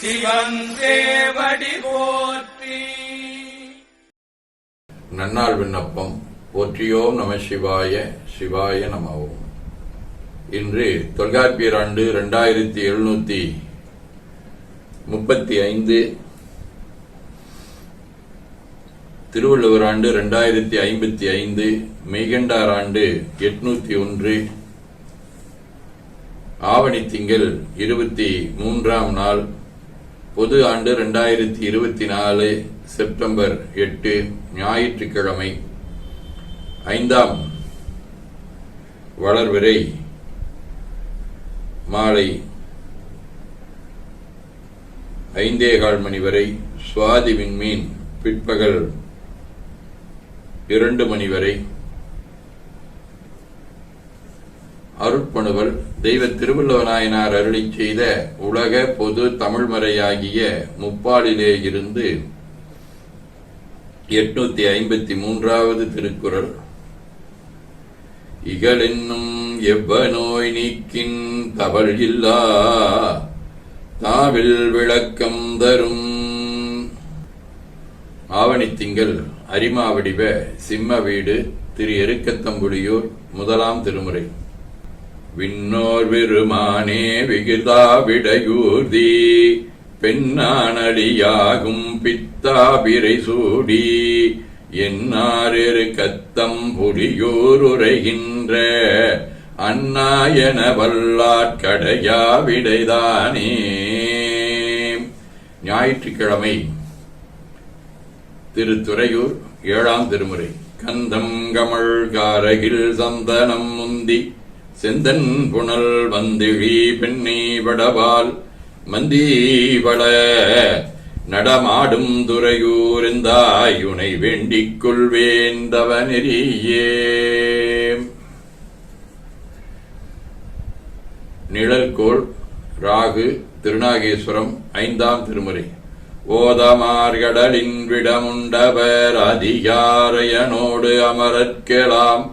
சிவன் போற்றி. நன்னாள் விண்ணப்பம். போற்றியோம் நம சிவாய சிவாய நமவோம். இன்று தொல்காப்பியர் ஆண்டு இரண்டாயிரத்தி எழுநூத்தி முப்பத்தி ஐந்து. திருவள்ளுவர் ஆண்டு இரண்டாயிரத்தி ஐம்பத்தி ஐந்து. மெய்கண்டார் ஆண்டு எட்நூத்தி ஒன்று. ஆவணி திங்கள் இருபத்தி மூன்றாம் நாள். பொது ஆண்டு ரெண்டாயிரத்தி இருபத்தி நாலு செப்டம்பர் எட்டு ஞாயிற்றுக்கிழமை ஐந்தாம் வளர்விரை மாலை ஐந்தே கால் மணி வரை சுவாதி விண்மீன் பிற்பகல் இரண்டு மணி வரை அருட்பணுவல் தெய்வ திருவள்ளுவநாயனார் அருளிச் செய்த உலக பொது தமிழ்மறையாகிய முப்பாலிலே இருந்து எட்நூத்தி ஐம்பத்தி மூன்றாவது திருக்குறள். இகலென்னும் எவ்வநோய் நீக்கின் தவள் இல்லா தாவில் விளக்கம் தரும். ஆவணித்திங்கள் அரிமாவடிவ சிம்ம வீடு திரு எருக்கத்தம்புலியூர் முதலாம் திருமுறை. விண்ணோர் பெருமானே விகிதா விடையூர்தி பெண்ணானடியாகும் பித்தாபிரை சூடி என்னாரிரு கத்தம் புலியூர் உரைகின்ற அண்ணாயன வல்லாட்கடையா விடைதானே. ஞாயிற்றுக்கிழமை திருத்துறையூர் ஏழாம் திருமுறை. கந்தம் கமழ் காரகில் சந்தனம் முந்தி செந்தன் புனல் வந்திழி பெண்ணை வடவால் மந்தீவள நடமாடும் துறையூர்ந்தாயுனை வேண்டிக் கொள்வேந்தவ நெறியே நிழல்கோள் ராகு திருநாகேஸ்வரம் ஐந்தாம் திருமுறை. ஓதமார்கடலின் விடமுண்டவர் அதிகாரையனோடு அமரற்கலாம்.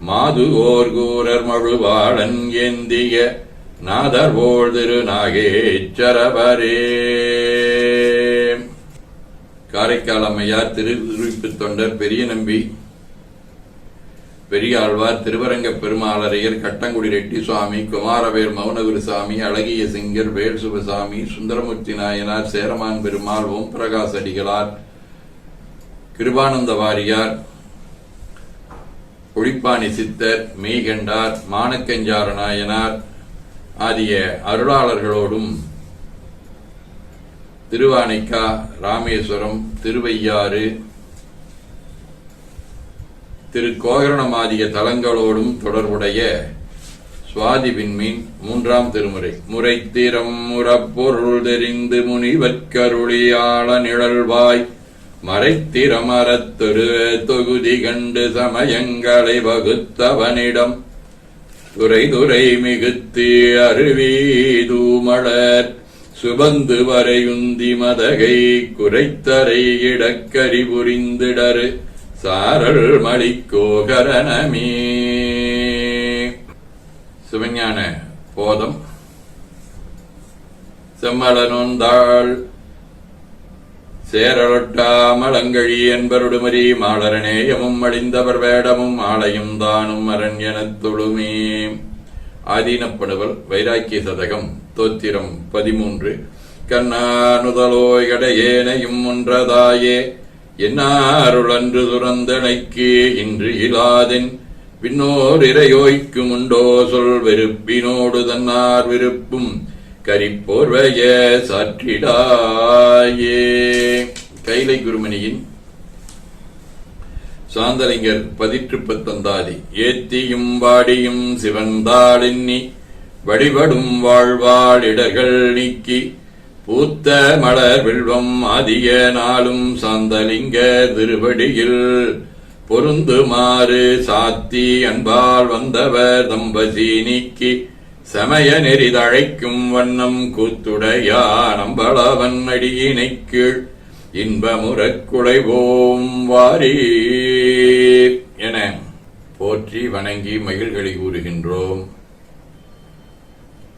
மாது ஓர் கூரர் மழுவாளன் ஏந்திய நாதர் போல் திருநாகேச்சரவரே காரைக்கால் அம்மையார் திருவிழிப்பு தொண்டர் பெரிய நம்பி பெரியாழ்வார் திருவரங்க பெருமாளரையர் கட்டங்குடி ரெட்டி சுவாமி குமாரவேல் மௌனகுருசாமி அழகிய சிங்கர் வேல் சுபசாமி சுந்தரமூர்த்தி நாயனார் சேரமான் பெருமாள் ஓம் பிரகாஷ் அடிகளார் கிருபானந்த வாரியார் குழிப்பாணி சித்தர் மெய்கண்டார் மானக்கஞ்சார நாயனார் ஆகிய அருளாளர்களோடும் திருவானைக்கா ராமேஸ்வரம் திருவையாறு திரு கோகரணமாதிய தலங்களோடும் தொடர்புடைய சுவாதி விண்மீன் மூன்றாம் திருமுறை. முறை தீரம் முறப்பொருள் தெரிந்து முனிவற்கருளியாள நிழல்வாய் மறைத்திரமரத்தொரு தொகுதி கண்டு சமயங்களை வகுத்தவனிடம் துறை துறை மிகுத்து அருவி தூமலர் சுபந்து வரையுந்தி மதகை குறைத்தரை இடக்கரி புரிந்திடரு சாரல் மலிக்கோகரணமே சிவஞான போதம். செம்மலனொந்தாள் சேரலொட்டாமலங்கழி என்பருடுமரி மாளரநேயமும் அழிந்தவர் வேடமும் ஆலயம் தானும் அரண் எனத் தொழுமே. ஆதீனப்படுவல் வைராக்கிய சதகம் தோத்திரம் பதிமூன்று. கண்ணானுதலோய் கடையேனையும் ஒன்றதாயே என்னாருளன்று துறந்தனைக்கு இன்று இலாதென். விண்ணோர் இறையோய்க்கும் உண்டோ சொல் வெறுப்பினோடு தன்னார் விருப்பும். கரிப்போர்வைய சாற்றிடாயே. கைலை குருமணியின் சாந்தலிங்கர் பதிற்று பத்தந்தாதி ஏத்தியும் வாடியும் சிவந்தாளின்னி வழிபடும் வாழ்வாளிடர்கள் நீக்கி பூத்த மலர் வில்வம் அதிக நாளும் சாந்தலிங்க திருவடியில். பொருந்துமாறு சாத்தி அன்பால் வந்தவர் தம்பசி நீக்கி சமய நெறிதழைக்கும் வண்ணம் கூத்துடையா நம்பளவன் அடியினைக் கீழ் இன்பமுறக் குலைவோம் வாரி என போற்றி வணங்கி மகிழ்களை கூறுகின்றோம்.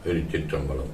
திருச்சிற்றம்பலம்.